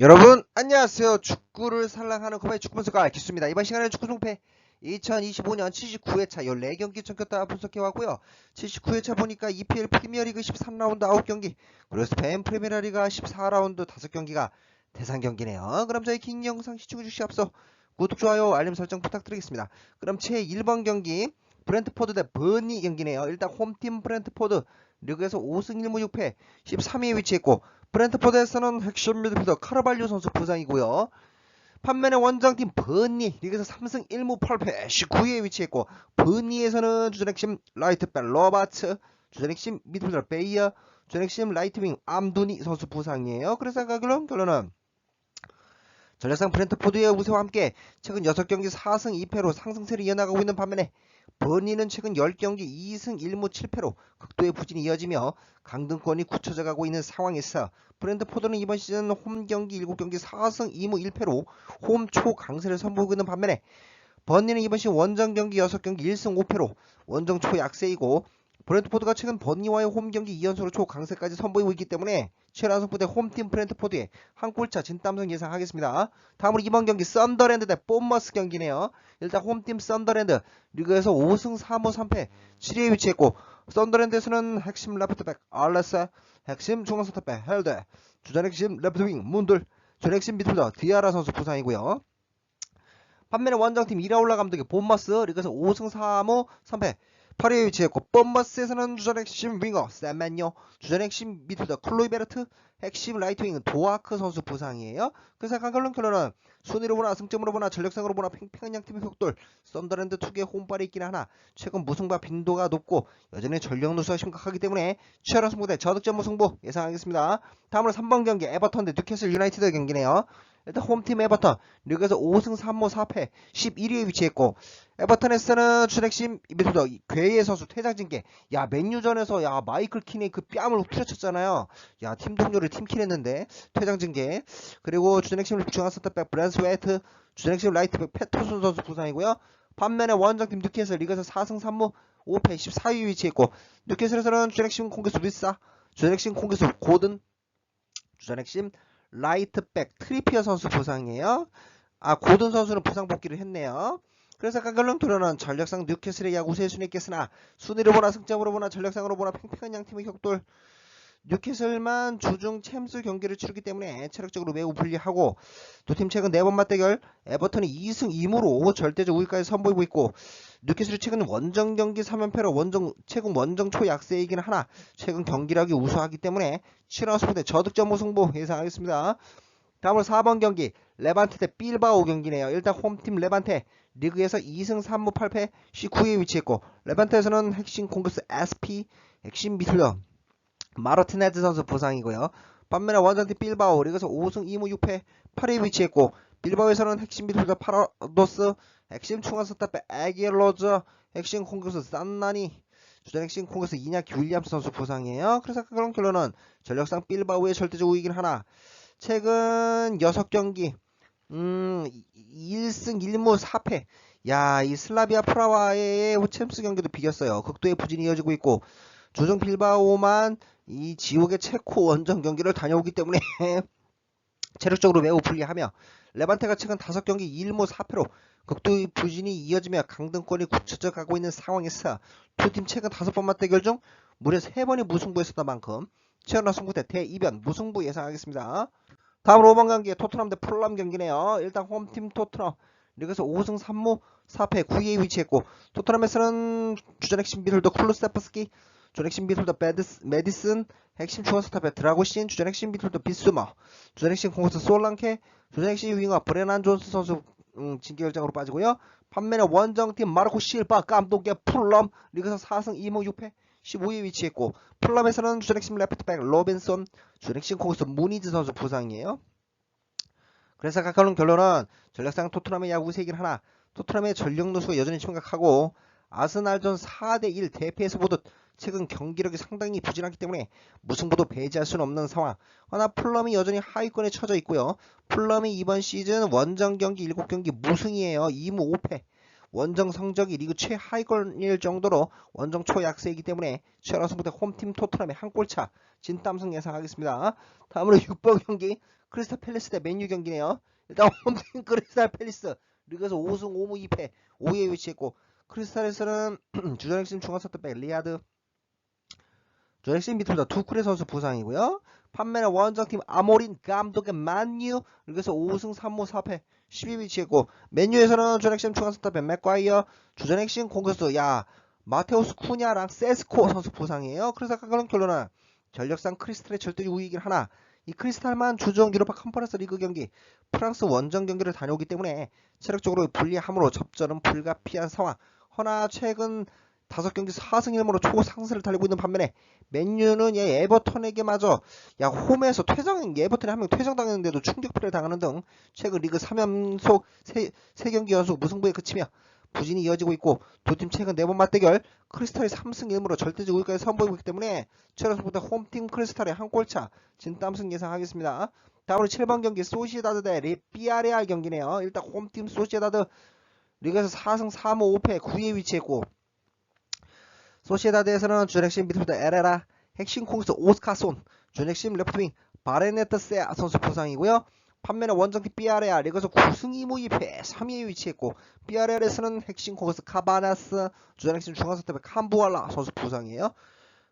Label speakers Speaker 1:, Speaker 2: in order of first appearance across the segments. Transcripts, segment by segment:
Speaker 1: 여러분 안녕하세요. 축구를 살랑하는 코바의 축구 분석가 기수입니다. 이번 시간에는 축구 송패 2025년 79회차 14경기 전켰다 분석해왔고요. 79회차 보니까 EPL 프리미어리그 13라운드 9경기 그리고 스페인 프리미어리가 14라운드 5경기가 대상 경기네요. 그럼 저희 긴 영상 시청해주시 앞서 구독, 좋아요, 알림 설정 부탁드리겠습니다. 그럼 제 1번 경기 브렌트포드 대 버니 경기네요. 일단 홈팀 브렌트포드 리그에서 5승 1무 6패 13위에 위치했고 브렌트포드에서는 핵심 미드필더 카르발류 선수 부상이고요. 반면에 원정팀 버니 리그에서 3승 1무 8패 19위에 위치했고 버니에서는 주전 핵심 라이트백 러바츠 주전 핵심 미드필더 베이어 주전 핵심 라이트윙 암두니 선수 부상이에요. 그래서 결론 결론은 전략상 브렌트포드의 우세와 함께 최근 6경기 4승 2패로 상승세를 이어나가고 있는 반면에 버니는 최근 10경기 2승 1무 7패로 극도의 부진이 이어지며 강등권이 굳혀져 가고 있는 상황에서 브랜드포드는 이번 시즌 홈 경기 7경기 4승 2무 1패로 홈 초강세를 선보이고 있는 반면에 버니는 이번 시즌 원정 경기 6경기 1승 5패로 원정 초약세이고 브랜트포드가 최근 버니와의 홈 경기 2연속으로 초강세까지 선보이고 있기 때문에 최연소 부대 홈팀 브랜트포드의 한 골차 진땀승 예상하겠습니다. 다음으로 이번 경기 썬더랜드 대 뽐머스 경기네요. 일단 홈팀 썬더랜드 리그에서 5승 3무 3패 7위에 위치했고 썬더랜드에서는 핵심 레프트백 알레스 핵심 중앙선택백 헬드 주전 핵심 레프트윙 문들 전 핵심 미드필더 디아라 선수 부상이고요. 반면에 원정팀 이라올라 감독의 본머스 리그에서 5승 3무 3패 8위에 위치했고 뻔머스에서는 주전 핵심 윙어 샌맨요 주전 핵심 미드필더 클로이베르트 핵심 라이트윙은 도아크 선수 부상이에요. 그래서 강결론 결론은 순위로 보나 승점으로 보나 전력상으로 보나 팽팽한 양팀의 속돌 썬더랜드 투기의 홈발이 있긴 하나 최근 무승부 빈도가 높고 여전히 전력 누수가 심각하기 때문에 치열한 승부 대 저득점 무승부 예상하겠습니다. 다음으로 3번 경기 에버턴 대 뉴캐슬 유나이티드 경기네요. 일단 홈팀 에버턴. 리그에서 5승 3무 4패. 11위에 위치했고 에버턴에서는 주넥심 미드필더 괴의 선수 퇴장 징계. 야 맨유전에서 야 마이클 킨이 그 뺨을 후려쳤잖아요. 야 팀 동료를 팀킬했는데 퇴장 징계. 그리고 주넥심 중앙 센터백 브랜스 웨이트 주넥심 라이트백 페토슨 선수 부상이고요. 반면에 원정팀 뉴캐슬 리그에서 4승 3무 5패 14위 위치했고 뉴캐슬에서는 주넥심 공개수 비싸 주넥심 공개수 고든 주전핵심 라이트백 트리피어 선수 부상이에요. 아 고든 선수는 부상 복귀를 했네요. 그래서 토론은 전력상 뉴캐슬의 야구 세순위 있겠으나 순위로 보나 승점으로 보나 전력상으로 보나 팽팽한 양팀의 격돌 뉴캐슬만 주중 챔스 경기를 치르기 때문에 체력적으로 매우 불리하고 두 팀 최근 네 번 맞대결 에버턴이 2승 2무로 절대적 우위까지 선보이고 있고 뉴캐슬이 최근 원정 경기 3연패로 원정 최근 원정 초약세이긴 하나 최근 경기력이 우수하기 때문에 7원 스포대 저득점 무승부 예상하겠습니다. 다음으로 4번 경기 레반테 대 빌바오 경기네요. 일단 홈팀 레반테 리그에서 2승 3무 8패 19위에 위치했고 레반테에서는 핵심 공격수 SP 핵심 미틀러 마르티네즈 선수 부상이고요. 반면에 원정팀 빌바오 리그에서 5승 2무 6패 8위에 위치했고 빌바오에서는 핵심 미드필더 파라도스 핵심 중앙선탑백 에기로즈 핵심 공격수 산나니 주전 핵심 공격수 이냐키 윌리엄스 선수 부상이에요. 그래서 그런 결론은 전력상 빌바오의 절대적 우위긴 하나 최근 6경기 음 1승 1무 4패 야 이 슬라비아 프라와의 챔스 경기도 비겼어요. 극도의 부진이 이어지고 있고 조정 빌바오만 이 지옥의 체코 원정 경기를 다녀오기 때문에 체력적으로 매우 불리하며 레반테가 최근 5경기 1무 4패로 극도의 부진이 이어지며 강등권이 굳혀져 가고 있는 상황에서 두 팀 최근 5번 맞대결 중 무려 3번이 무승부였었던 만큼 치열한 승부 대 대이변 무승부 예상하겠습니다. 다음으로 5번 경기 토트넘 대 풀람 경기네요. 일단 홈팀 토트넘 리그에서 5승 3무 4패 9위에 위치했고 토트넘에서는 주전 핵심 미들더 쿨루세프스키 주전 핵심 미들더 베드스, 메디슨 핵심 중앙스탑의 드라고신 주전 핵심 미들더 비스머 주전 핵심 공격수 솔랑케 주전 핵심 윙어 브레난 존스 선수 음, 징계 결정으로 빠지고요. 반면에 원정팀 마르코 실바 감독의 풀럼 리그에서 4승 2무 6패 15위에 위치했고 풀럼에서는 주전 핵심 레프트백 로빈손 주전 핵심 공격수 무니즈 선수 부상이에요. 그래서 각 결론 결론은 전력상 토트넘의 야구 세긴 하나 토트넘의 전력 누수가 여전히 심각하고 아스날전 4대1 대패에서 보듯 최근 경기력이 상당히 부진하기 때문에 무승부도 배제할 수는 없는 상황. 허나 풀럼이 여전히 하위권에 처져 있고요. 풀럼이 이번 시즌 원정 경기 7경기 무승이에요. 2무 5패. 원정 성적이 리그 최하위권일 정도로 원정 초약세이기 때문에 치열한 승부대 홈팀 토트넘의 한 골차 진땀승 예상하겠습니다. 다음으로 6번 경기 크리스탈 팰리스 대 맨유 경기네요. 일단 홈팀 크리스탈 팰리스 리그에서 5승 5무 2패 5위에 위치했고 크리스탈에서는 주전 핵심 중앙 선택백 리아드 주전 핵심 미드필더 두쿠레 선수 부상이고요. 판매는 원정팀 아모린 감독의 만유 리그에서 5승 3무 4패 10위 위치했고 맨유에서는 주전 핵심 중앙선택백 맥과이어 주전 핵심 공격수 야 마테우스 쿠냐랑 세스코 선수 부상이에요. 그래서 그런 결론은 전력상 크리스탈의 절대 우위이긴 하나 이 크리스탈만 주중 유로파 컨퍼런스 리그 경기 프랑스 원정 경기를 다녀오기 때문에 체력적으로 불리함으로 접전은 불가피한 상황. 허나 최근 5경기 4승 1무로 초상승을 달리고 있는 반면에 맨유는 얘 에버턴에게 마저 야 홈에서 퇴장 에버턴에 한 명 퇴장당했는데도 충격패를 당하는 등 최근 리그 3연속 3, 3경기 연속 무승부에 그치며 부진이 이어지고 있고 두 팀 최근 4번 맞대결 크리스탈이 3승 1무로 절대적 우위까지 선보이고 있기 때문에 최연소부터 홈팀 크리스탈의 한 골차 진땀승 예상하겠습니다. 다음으로 7번 경기 소시에다드 대 리비아레알 경기네요. 일단 홈팀 소시에다드 리그에서 4승 3무 5패 9위에 위치했고 소시에다드에서는 준핵심 미드필더 에레라 핵심 콩스 오스카손 준핵심 레프트윙 바레네트 세아 선수 부상이고요. 판매는 원정팀 삐아레알 리그에서 9승 2무 2패 3위에 위치했고 삐아레알에서는 핵심 콩스 카바나스 주전 핵심 중앙선택백 캄부알라 선수 부상이에요.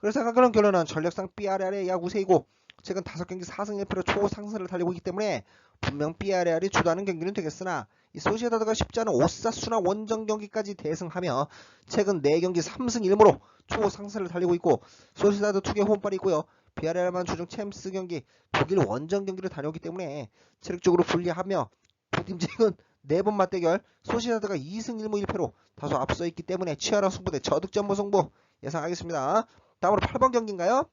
Speaker 1: 그래서 그런 결론은 전력상 삐아레알의 야구세이고 최근 5경기 4승 1패로 초상승을 달리고 있기 때문에 분명 삐아레알이 주도하는 경기는 되겠으나 이 소시에다드가 쉽지 않은 오사수나 원정 경기까지 대승하며 최근 4경기 3승 1무로 초상승을 달리고 있고 소시에다드 투개 홈발이 있고요. 비아레알만 주중 챔스 경기 독일 원정 경기를 다녀오기 때문에 체력적으로 불리하며 두팀 최근 4번 맞대결 소시에다드가 2승 1무 1패로 다소 앞서 있기 때문에 치열한 승부대 저득점 무승부 예상하겠습니다. 다음으로 8번 경기인가요?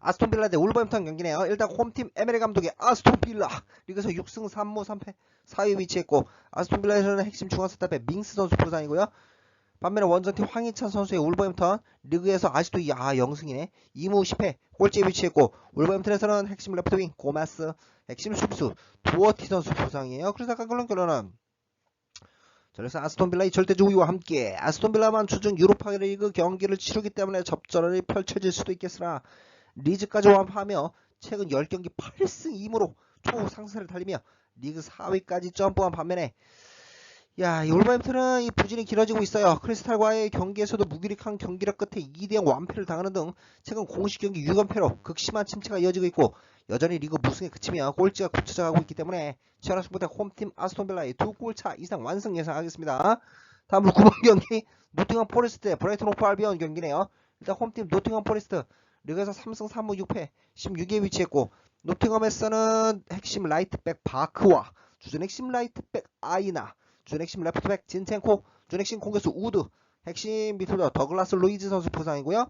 Speaker 1: 아스톤빌라 대 울버햄턴 경기네요. 일단 홈팀 에메리 감독의 아스톤빌라 리그에서 6승 3무 3패 4위 위치했고 아스톤빌라에서는 핵심 중앙 스탑의 밍스 선수 부상이고요. 반면에 원정팀 황희찬 선수의 울버햄턴 리그에서 아직도 야 0승이네 2무 10패 꼴찌에 위치했고 울버햄턴에서는 핵심 레프트윙 고마스 핵심 수비수 두어티 선수 부상이에요. 그래서 아까 그런 결론은 그래서 아스톤빌라의 절대적 우위와 함께 아스톤빌라만 주중 유로파 리그 경기를 치르기 때문에 접전이 펼쳐질 수도 있겠으나 리즈까지 완파하며 최근 10경기 8승 2무로 초상승을 달리며 리그 4위까지 점프한 반면에 야, 이 올버햄튼은 이 부진이 길어지고 있어요. 크리스탈과의 경기에서도 무기력한 경기력 끝에 2대0 완패를 당하는 등 최근 공식 경기 6연패로 극심한 침체가 이어지고 있고 여전히 리그 무승에 그치며 꼴찌가 굳혀져가고 있기 때문에 치열한 승부대 홈팀 아스톤빌라의 두 골차 이상 완승 예상하겠습니다. 다음으로 9번 경기 노팅엄 포레스트 대 브라이튼 오프 알비온 경기네요. 일단 홈팀 노팅엄 포레스트 리그에서 3승 3무 6패 16위에 위치했고 노팅엄에서는 핵심 라이트백 바크와 주전 핵심 라이트백 아이나 준 핵심 레프트백 진첸코 준 핵심 공격수 우드 핵심 미드필더 더글라스 루이즈 선수 부상이고요.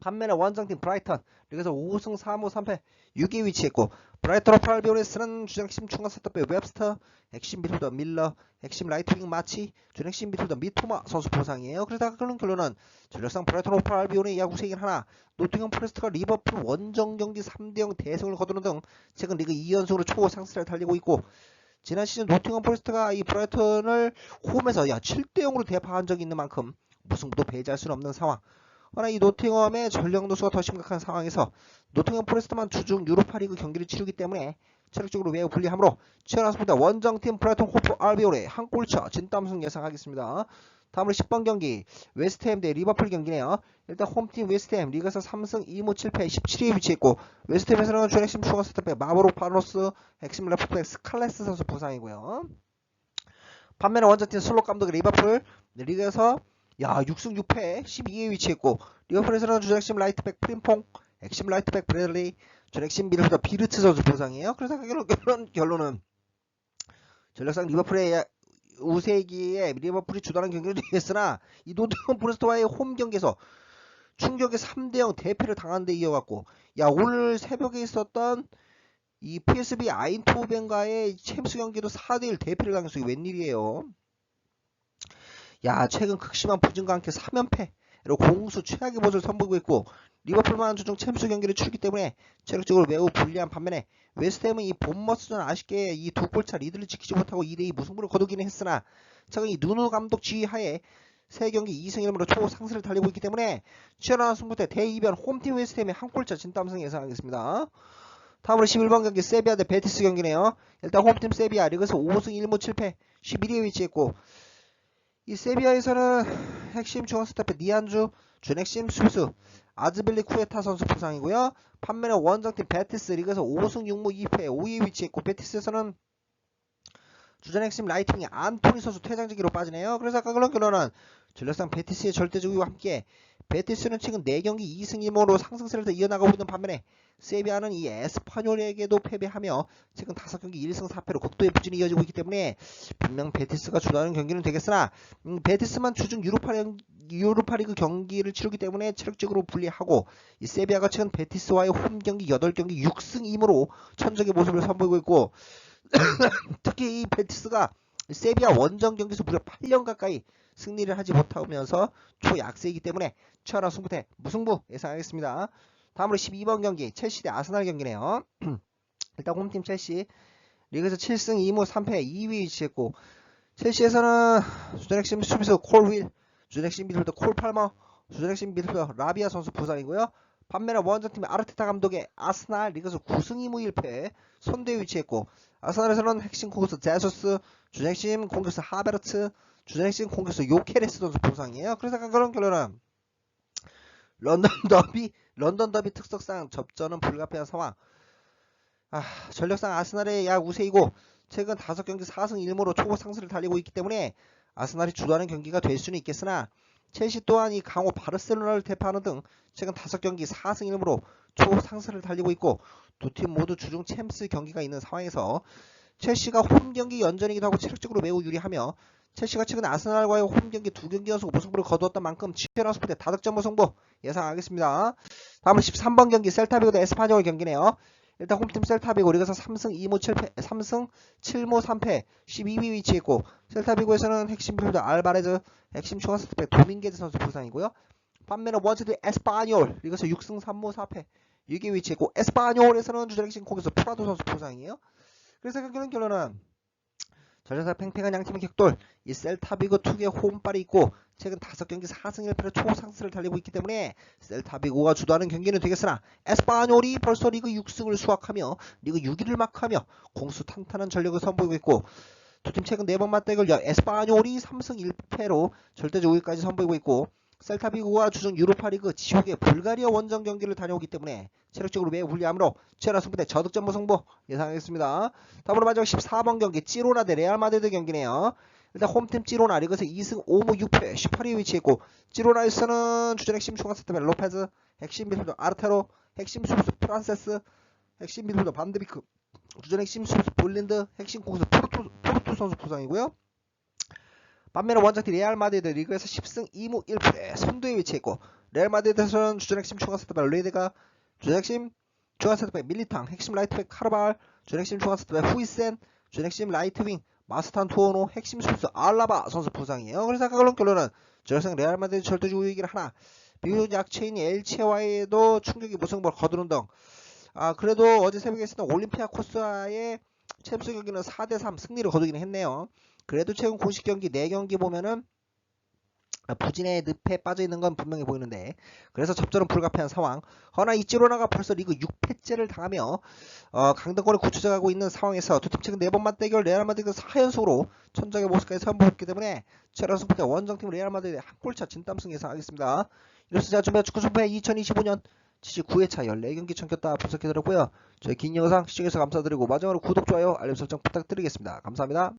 Speaker 1: 반면에 원정팀 브라이턴 리그에서 5승 3무 3패 6위 위치했고 브라이턴 오프 알비온에서는 주전 핵심 중간 세터백 웹스터 핵심 미드필더 밀러 핵심 라이트윙 마치 준 핵심 미드필더 미토마 선수 부상이에요. 그러다가 그런 결론은 전력상 브라이턴 오프 알비온의 야구세이긴 하나 노팅엄 포레스트가 리버풀 원정 경기 3대0 대승을 거두는 등 최근 리그 2연속으로 초 상승을 달리고 있고 지난 시즌 노팅엄 포레스트가 이 브라이턴을 홈에서 야 7대 0으로 대파한 적이 있는 만큼 무승부도 배제할 수는 없는 상황. 그러나 이 노팅엄의 전력 누수가 더 심각한 상황에서 노팅엄 포레스트만 주중 유로파리그 경기를 치르기 때문에 체력적으로 매우 불리하므로 치열한 승부다 원정팀 브라이턴 호프 알비올의 한 골차 진땀승 예상하겠습니다. 다음으로 10번 경기 웨스트햄 대 리버풀 경기네요. 일단 홈팀 웨스트햄 리그에서 3승 2무 7패 17위에 위치했고 웨스트햄에서는 준 핵심 추가 스탑백 마보로 파노스 핵심 레프트백 스칼레스 선수 부상이고요. 반면에 원정팀 슬롯 감독의 리버풀 리그에서 야 6승 6패 12위에 위치했고 리버풀에서는 준 핵심 라이트백 프림퐁 핵심 라이트백 브래들리 준 핵심 미드필더 비르츠 선수 부상이에요. 그래서 결론, 결론, 결론은 전력상 리버풀의 우세기에 리버풀이 주도하는 경기를 되겠으나 이 노팅엄 포레스트와의 홈 경기에서 충격의 3대0 대패를 당한 데 이어갖고 야 오늘 새벽에 있었던 이 PSV 아인토벤과의 챔스 경기도 4대1 대패를 당했어. 이게 웬일이에요. 야 최근 극심한 부진과 함께 3연패 공수 최악의 모습을 선보이고 있고 리버풀만 주중 챔스 경기를 치르기 때문에 체력적으로 매우 불리한 반면에 웨스트햄은 이 본머스전 아쉽게 이 두 골차 리드를 지키지 못하고 2대2 무승부를 거두기는 했으나 최근 이 누누 감독 지휘하에 세 경기 2승 1무로 초 상승을 달리고 있기 때문에 치열한 승부대 대이변 홈팀 웨스트햄의 한 골차 진땀승 예상하겠습니다. 다음으로 11번 경기 세비야 대 베티스 경기네요. 일단 홈팀 세비야 리그에서 5승 1무 7패 11위에 위치했고 이 세비야에서는 핵심 중앙 스타프 니안주 준핵심 수비수 아즈빌리 쿠에타 선수 부상이고요. 판매는 원정팀 베티스 리그에서 5승 6무 2패 5위에 위치했고 베티스에서는 주전 핵심 라이팅이 안토니 선수 퇴장지기로 빠지네요. 그래서 아까 그런 결론은 전력상 베티스의 절대적 우위와 함께 베티스는 최근 4경기 2승 1무로 상승세를 이어나가고 있는 반면에 세비야는 이 에스파뇰에게도 패배하며 최근 5경기 1승 4패로 극도의 부진이 이어지고 있기 때문에 분명 베티스가 주도하는 경기는 되겠으나 음, 베티스만 주중 유로파, 유로파리그 경기를 치르기 때문에 체력적으로 불리하고 이 세비야가 최근 베티스와의 홈 경기 8경기 6승 2무로 천적의 모습을 선보이고 있고 특히 이 베티스가 세비야 원정 경기에서 무려 8년 가까이 승리를 하지 못하면서 초약세이기 때문에 치열한 승부 대 무승부 예상하겠습니다. 다음으로 12번 경기 첼시 대 아스날 경기네요. 일단 홈팀 첼시 리그에서 7승 2무 3패 2위 위치했고 첼시에서는 주전 핵심 수비수 콜윌 주전 핵심 미드필더 콜 팔머 주전 핵심 미드필더 라비아 선수 부상이고요. 반면에 원정팀 아르테타 감독의 아스날 리그에서 9승 2무 1패 선두에 위치했고 아스날에서는 핵심 공격수 제소스 주전 핵심 공격수 하베르트 주전 핵심 공격수 요케레스 선수 부상이에요. 그래서 약간 그런 결론은 런던 더비 런던 더비 특성상 접전은 불가피한 상황. 아, 전력상 아스날의 약 우세이고 최근 5경기 4승 1무로 초보 상승을 달리고 있기 때문에 아스날이 주도하는 경기가 될 수는 있겠으나 첼시 또한 이 강호 바르셀로나를 대파하는 등 최근 5경기 4승 1무로 초 상승을 달리고 있고 두 팀 모두 주중 챔스 경기가 있는 상황에서 첼시가 홈 경기 연전이기도 하고 체력적으로 매우 유리하며 첼시가 최근 아스날과의 홈 경기 두 경기 연속 무승부를 거두었던 만큼 치열한 스포대 다득점 무승부 예상하겠습니다. 다음은 13번 경기 셀타비고 대 에스파뇰 경기네요. 일단 홈팀 셀타비고 리그에서 3승 2무 7패 3승 7무 3패 12위 위치했고 셀타비고에서는 핵심 필더 알바레즈 핵심 중앙 스트백 도밍게즈 선수 부상이고요. 반면에 원체드 에스파뇰 리그에서 6승 3무 4패 6위 위치했고 에스파뇰에서는 주전 핵심 공격수 프라도 선수 부상이에요. 그래서 결국은 결론은 전력사 팽팽한 양팀의 격돌 이 셀타비고 투의 홈발이 있고 최근 5경기 4승 1패로 초상승을 달리고 있기 때문에 셀타비고가 주도하는 경기는 되겠으나 에스파뇰이 벌써 리그 6승을 수확하며 리그 6위를 마크하며 공수 탄탄한 전력을 선보이고 있고 두 팀 최근 4번 맞대결 에스파뇰이 3승 1패로 절대적 우위까지 선보이고 있고 셀타비고가 주중 유로파리그 지옥의 불가리아 원정 경기를 다녀오기 때문에 체력적으로 매우 불리하므로 치열한 승부 대 저득점 무승부 예상하겠습니다. 다음으로 마지막 14번 경기 찌로나 대 레알 마드리드 경기네요. 일단 홈팀 찌로나 리그에서 2승 5무 6패 18위에 위치했고 찌로나에서는 주전 핵심 중앙 스타벨 로페즈 핵심 미드필더 아르테로 핵심 수비수 프란세스 핵심 미드필더 반드비크 주전 핵심 수비수 볼린드 핵심 공수 포르투, 포르투 선수 부상이고요. 반면에 원정팀 레알 마드리드 리그에서 10승 2무 1패 선두에 위치했고 레알 마드리드에서는 주전 핵심 중앙 스타벨 레이드가 주전 핵심 중앙 스타백 밀리탕 핵심 라이트백 카르발 주전 핵심 중앙 스타백 후이센 주전 핵심 라이트윙 마스탄 투오노 핵심 수비수 알라바 선수 부상이에요. 그래서 아까 그런 결론은 전력 레알 마드리드 절대적 우위이긴 하나 비교적 약체인 엘체와에도 충격이 무승부를 거두는 등 아, 그래도 어제 새벽에 있었던 올림피아 코스와의 챔스 경기는 4대3 승리를 거두긴 했네요. 그래도 최근 공식 경기 4경기 보면은 부진의 늪에 빠져 있는 건 분명해 보이는데 그래서 접전은 불가피한 상황. 허나 이찌로나가 벌써 리그 6패째를 당하며 어, 강등권을 굳혀져가고 있는 상황에서 두팀 최근 4번 맞대결 레알 마드리드 4연속으로 천장의 모습까지 선보였기 때문에 최라 승부대 원정팀 레알 마드리드 한 골차 진땀승 예상하겠습니다. 이로써 제가 준비한 축구 승부의 2025년 79회차 14경기 청겼다 분석해드렸고요. 저희 긴 영상 시청해주셔서 감사드리고 마지막으로 구독, 좋아요, 알림 설정 부탁드리겠습니다. 감사합니다.